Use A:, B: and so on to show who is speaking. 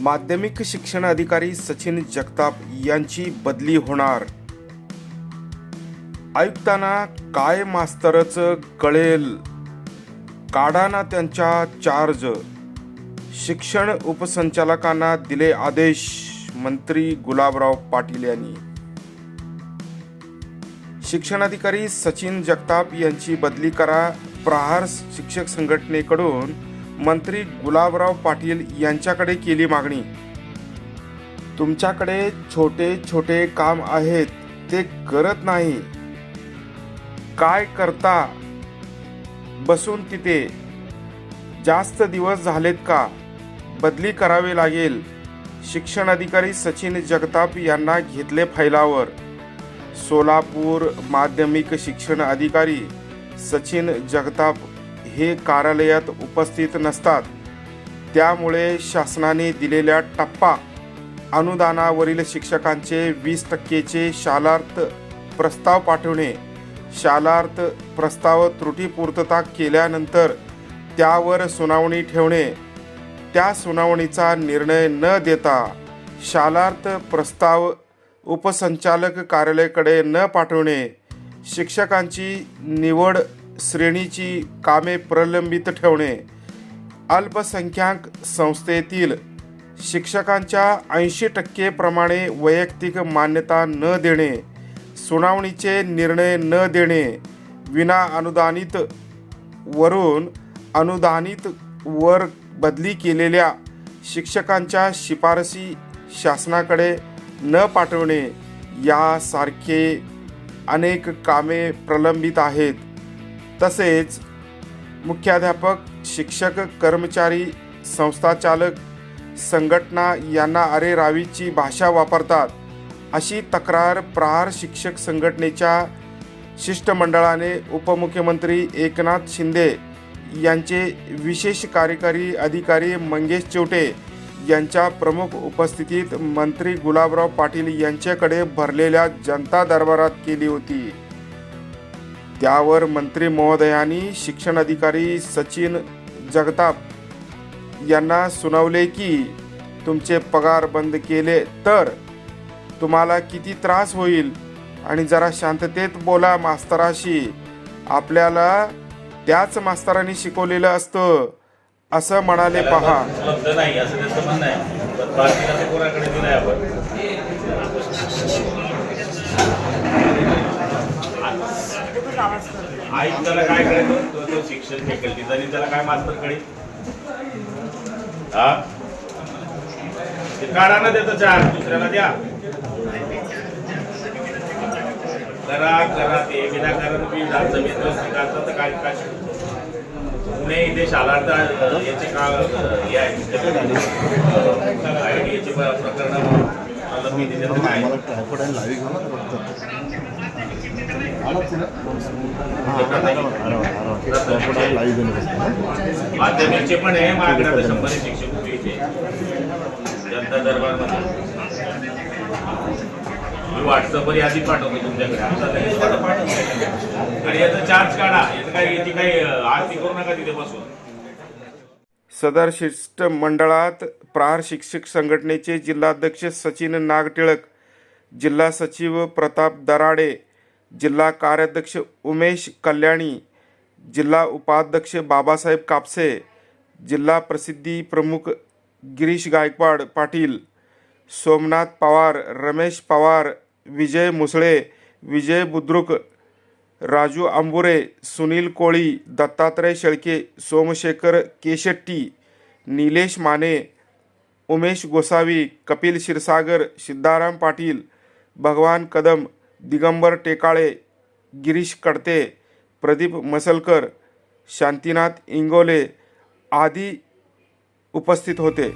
A: माध्यमिक शिक्षण अधिकारी सचिन जगताप यांची बदली होणार. आयुक्तांना काय मास्तरच कळेल? काढाना त्यांच्या चार्ज शिक्षण उपसंचालकांना दिले आदेश मंत्री गुलाबराव पाटील यांनी. शिक्षणाधिकारी सचिन जगताप यांची बदली करा प्रहार शिक्षक संघटनेकडून मंत्री गुलाबराव पाटील यांच्याकडे केली मागणी. तुमच्याकडे छोटे छोटे काम आहेत ते करत नाही. काय करता? बसून तिथे. जास्त दिवस झालेत का? बदली करावी लागेल. शिक्षण अधिकारी सचिन जगताप यांना घेतले फैलावर सोलापूर माध्यमिक शिक्षण अधिकारी सचिन जगताप हे कार्यालयात उपस्थित नसतात. त्यामुळे शासनाने दिलेल्या टप्पा अनुदानावरील शिक्षकांचे वीस टक्केचे शालार्थ प्रस्ताव पाठवणे शालार्थ प्रस्ताव त्रुटीपूर्तता केल्यानंतर त्यावर सुनावणी ठेवणे. त्या सुनावणीचा निर्णय न देता शालार्थ प्रस्ताव उपसंचालक कार्यालयाकडे न पाठवणे शिक्षकांची निवड श्रेणीची कामे प्रलंबित ठेवणे. अल्पसंख्याक संस्थेतील शिक्षकांच्या ऐंशी टक्के प्रमाणे वैयक्तिक मान्यता न देणे सुनावणीचे निर्णय न देणे विना अनुदानित वरून अनुदानित वर बदली केलेल्या शिक्षकांच्या शिफारसी शासनाकडे न पाठवणे यासारखे अनेक कामे प्रलंबित आहेत. तसेच मुख्याध्यापक शिक्षक कर्मचारी संस्थाचालक संघटना यांना अरे रावीची भाषा वापरतात अशी तक्रार प्रहार शिक्षक संघटनेच्या शिष्टमंडळाने उपमुख्यमंत्री एकनाथ शिंदे यांचे विशेष कार्यकारी अधिकारी मंगेश चिवटे यांच्या प्रमुख उपस्थितीत मंत्री गुलाबराव पाटील यांच्याकडे भरलेल्या जनता दरबारात केली होती. त्यावर मंत्री महोदयांनी शिक्षण अधिकारी सचिन जगताप यांना सुनावले की तुमचे पगार बंद केले तर तुम्हाला किती त्रास होईल? आणि जरा शांततेत बोला मास्तराशी. आपल्याला त्याच मास्तरांनी शिकवलेलं असतं. असं म्हणाले पहा.
B: नाही असं त्याचं म्हणणं आहे पण बाकीचं ते कोणाकडे दिलंय आपण आई त्याला काय कळेल तो तो शिक्षण फॅकल्टीचा आणि त्याला काय मास्तर कळेल हा? ते काढा ना त्याचं चार. दुसऱ्याला द्या. करा करा ते विनाकारण बी जमीन करतात तर काय काय? पुणे इथे शालार्थ याचे का हे आहे? डी याचे प्रकरण मी तिथे काय माध्यमिकचे पण आहे माझ्याकडे शंभर शिक्षक उभे इथे. जनता दरबारमध्ये. मी व्हॉट्सअपवर यादी पाठवतो तुमच्याकडे. आता लगेच पाठवतो. आणि याचा चार्ज काढा. याचं काही याची काही आरती करू नका तिथे बसून.
A: सदर शिष्टमंडळात प्रहार शिक्षक संघटनेचे जिल्हाध्यक्ष सचिन नागटिळक जिल्हा सचिव प्रताप दराडे जिल्हा कार्याध्यक्ष उमेश कल्याणी जिल्हा उपाध्यक्ष बाबासाहेब कापसे जिल्हा प्रसिद्धी प्रमुख गिरीश गायकवाड पाटील, सोमनाथ पवार, रमेश पवार, विजय मुसळे, विजय बुद्रुक, राजू आंबुरे, सुनील कोळी, दत्तात्रय शेळके, सोमशेखर केशेट्टी, निलेश माने, उमेश गोसावी, कपिल क्षीरसागर, सिद्धाराम पाटील, भगवान कदम दिगंबर टेकाळे गिरीश कडते प्रदीप मसलकर शांतीनाथ इंगोले आदी उपस्थित होते.